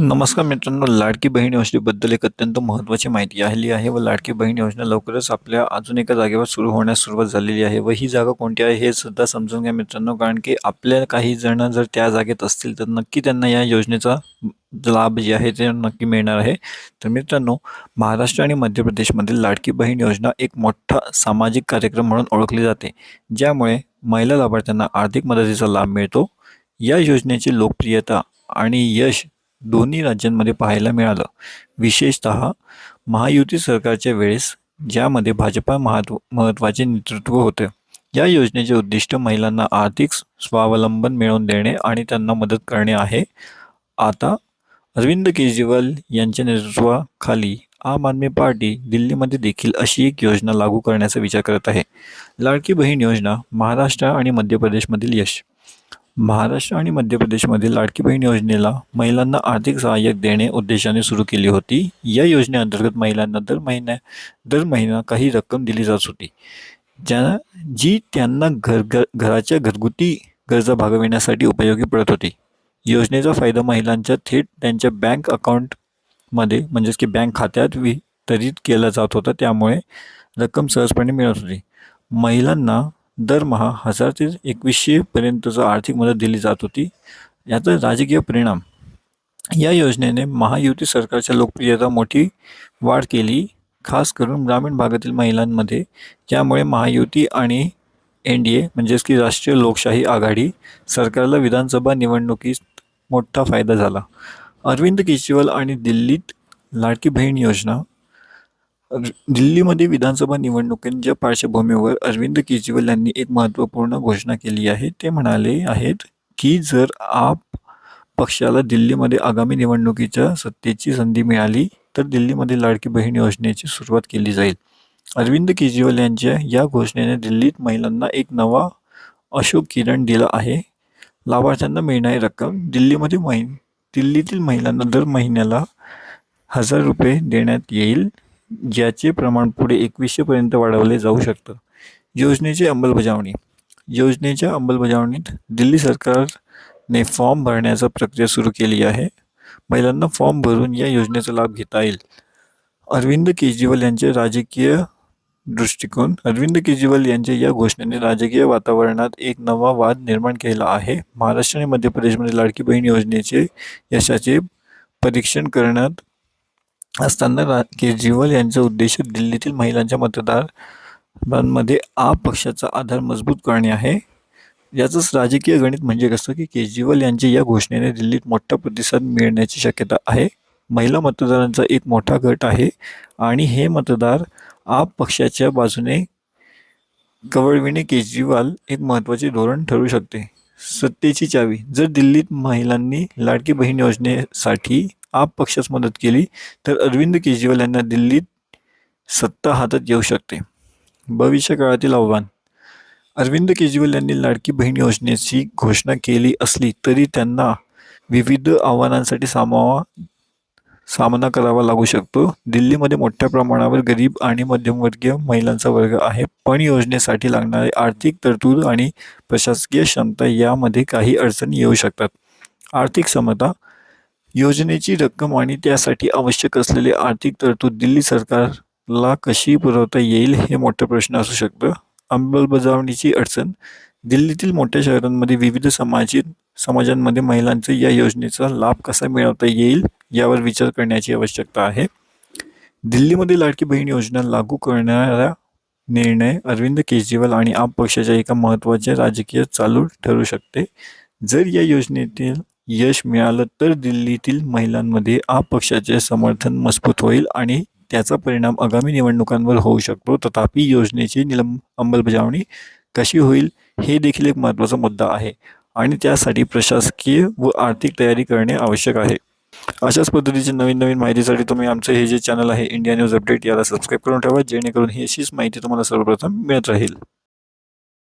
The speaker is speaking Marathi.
नमस्कार मित्रांनो लाडकी बहीण योजनेबद्दल एक अत्यंत महत्त्वाची माहिती आलेली आहे व लाडकी बहीण योजना लवकरच आपल्या अजून एका जागेवर सुरू होण्यास सुरुवात झालेली आहे व ही जागा कोणती आहे हे सुद्धा समजून घ्या मित्रांनो कारण की आपल्या काही जण जर त्या जागेत असतील तर नक्की त्यांना या योजनेचा लाभ जे आहे ते नक्की मिळणार आहे. तर मित्रांनो महाराष्ट्र आणि मध्य प्रदेशमधील लाडकी बहीण योजना एक मोठा सामाजिक कार्यक्रम म्हणून ओळखली जाते ज्यामुळे महिला लाभार्थ्यांना आर्थिक मदतीचा लाभ मिळतो. या योजनेची लोकप्रियता आणि यश दोन्ही राज्यांमध्ये पाहायला मिळालं. विशेषत महायुती सरकारच्या वेळेस ज्यामध्ये भाजपा महत्त्व महत्त्वाचे नेतृत्व होते. या योजनेचे उद्दिष्ट महिलांना आर्थिक स्वावलंबन मिळवून देणे आणि त्यांना मदत करणे आहे. आता अरविंद केजरीवाल यांच्या नेतृत्वाखाली आम आदमी पार्टी दिल्लीमध्ये देखील अशी एक योजना लागू करण्याचा विचार करत आहे. लाडकी बहीण योजना महाराष्ट्र आणि मध्य प्रदेशमधील यश. महाराष्ट्र आणि मध्य प्रदेशमधील लाडकी बहीण योजनेला महिलांना आर्थिक सहाय्य देणे उद्देशाने सुरू केली होती. या योजनेअंतर्गत महिलांना दर महिन्या दर महिना काही रक्कम दिली जात होती. ज्या जी त्यांना घर घर घराच्या घरगुती गरजा भागविण्यासाठी उपयोगी पडत होती. योजनेचा फायदा महिलांच्या थेट त्यांच्या बँक अकाउंटमध्ये म्हणजेच की बँक खात्यात वितरित केला जात होता. त्यामुळे रक्कम सहजपणे मिळत होती. महिलांना दरमहा हजार ते एकवीसशेपर्यंतचं आर्थिक मदत दिली जात होती याचा राजकीय परिणाम. या योजनेने महायुती सरकारच्या लोकप्रियता मोठी वाढ केली खास करून ग्रामीण भागातील महिलांमध्ये त्यामुळे महायुती आणि एन डी ए म्हणजेच की राष्ट्रीय लोकशाही आघाडी सरकारला विधानसभा निवडणुकीत मोठा फायदा झाला. अरविंद केजरीवाल आणि दिल्लीत लाडकी बहीण योजना दिल्लीमध्ये विधानसभा निवडणुकींच्या पार्श्वभूमीवर अरविंद केजरीवाल यांनी एक महत्त्वपूर्ण घोषणा केली आहे ते म्हणाले आहेत की जर आप पक्षाला दिल्लीमध्ये आगामी निवडणुकीच्या सत्तेची संधी मिळाली तर दिल्लीमध्ये लाडकी बहीण योजनेची सुरुवात केली जाईल. अरविंद केजरीवाल यांच्या या घोषणेने दिल्लीत महिलांना एक नवा अशोक किरण दिला आहे. लाभार्थ्यांना मिळणारी रक्कम दिल्लीमध्ये महि दिल्लीतील महिलांना दर महिन्याला हजार रुपये देण्यात येईल. ज्याचे प्रमाण पुढे एकवीसशेपर्यंत वाढवले जाऊ शकतं. योजनेची अंमलबजावणी. योजनेच्या अंमलबजावणीत दिल्ली सरकारने फॉर्म भरण्याचा प्रक्रिया सुरू केली आहे. महिलांना फॉर्म भरून या योजनेचा लाभ घेता येईल. अरविंद केजरीवाल यांचे राजकीय दृष्टिकोन. अरविंद केजरीवाल यांच्या या घोषणेने राजकीय वातावरणात एक नवा वाद निर्माण केला आहे. महाराष्ट्र आणि मध्य प्रदेशमध्ये लाडकी बहीण योजनेचे यशाचे परीक्षण करण्यात असताना रा केजरीवाल यांचा उद्देश दिल्लीतील महिलांच्या मतदारांमध्ये आप पक्षाचा आधार मजबूत करणे आहे. याचंच राजकीय गणित म्हणजे कसं की केजरीवाल यांच्या या घोषणेने दिल्लीत मोठा प्रतिसाद मिळण्याची शक्यता आहे. महिला मतदारांचा एक मोठा गट आहे आणि हे मतदार आप पक्षाच्या बाजूने कवळविणे केजरीवाल एक महत्त्वाचे धोरण ठरू शकते. सत्तेची चावी जर दिल्लीत महिलांनी लाडकी बहीण योजनेसाठी आप पक्षास मदत केली तर अरविंद केजरीवाल यांना दिल्लीत सत्ता हातात येऊ शकते. भविष्य काळातील आव्हान. अरविंद केजरीवाल यांनी लाडकी बहीण योजनेची घोषणा केली असली तरी त्यांना विविध आव्हानांसाठी सामावा सामना करावा लागू शकतो. दिल्लीमध्ये मोठ्या प्रमाणावर गरीब आणि मध्यमवर्गीय महिलांचा वर्ग आहे. पण योजनेसाठी लागणारे आर्थिक तरतूद आणि प्रशासकीय क्षमता यामध्ये काही अडचणी येऊ शकतात. आर्थिक समता योजनेची रक्कम आणि त्यासाठी आवश्यक असलेली आर्थिक तरतूद दिल्ली सरकारला कशी पुरवता येईल हे मोठं प्रश्न असू शकतं. अंमलबजावणीची अडचण. दिल्लीतील मोठ्या शहरांमध्ये विविध समाजिक समाजांमध्ये महिलांचा या योजनेचा लाभ कसा मिळवता येईल यावर विचार करण्याची आवश्यकता आहे. दिल्लीमध्ये लाडकी बहीण योजना लागू करणारा निर्णय अरविंद केजरीवाल आणि आप पक्षाच्या एका महत्त्वाच्या राजकीय चालू ठरू शकते. जर या योजनेतील यश मिळालं तर दिल्लीतील महिलांमध्ये आप पक्षाचे समर्थन मजबूत होईल आणि त्याचा परिणाम आगामी निवडणुकांवर होऊ शकतो. तथापि योजनेची निलंब अंमलबजावणी कशी होईल हे देखील एक महत्त्वाचा मुद्दा आहे आणि त्यासाठी प्रशासकीय व आर्थिक तयारी करणे आवश्यक आहे. अशाच पद्धतीची नवीन नवीन माहितीसाठी तुम्ही आमचं हे जे चॅनल आहे इंडिया न्यूज अपडेट याला सबस्क्राईब करून ठेवा जेणेकरून ही अशीच माहिती तुम्हाला सर्वप्रथम मिळत राहील.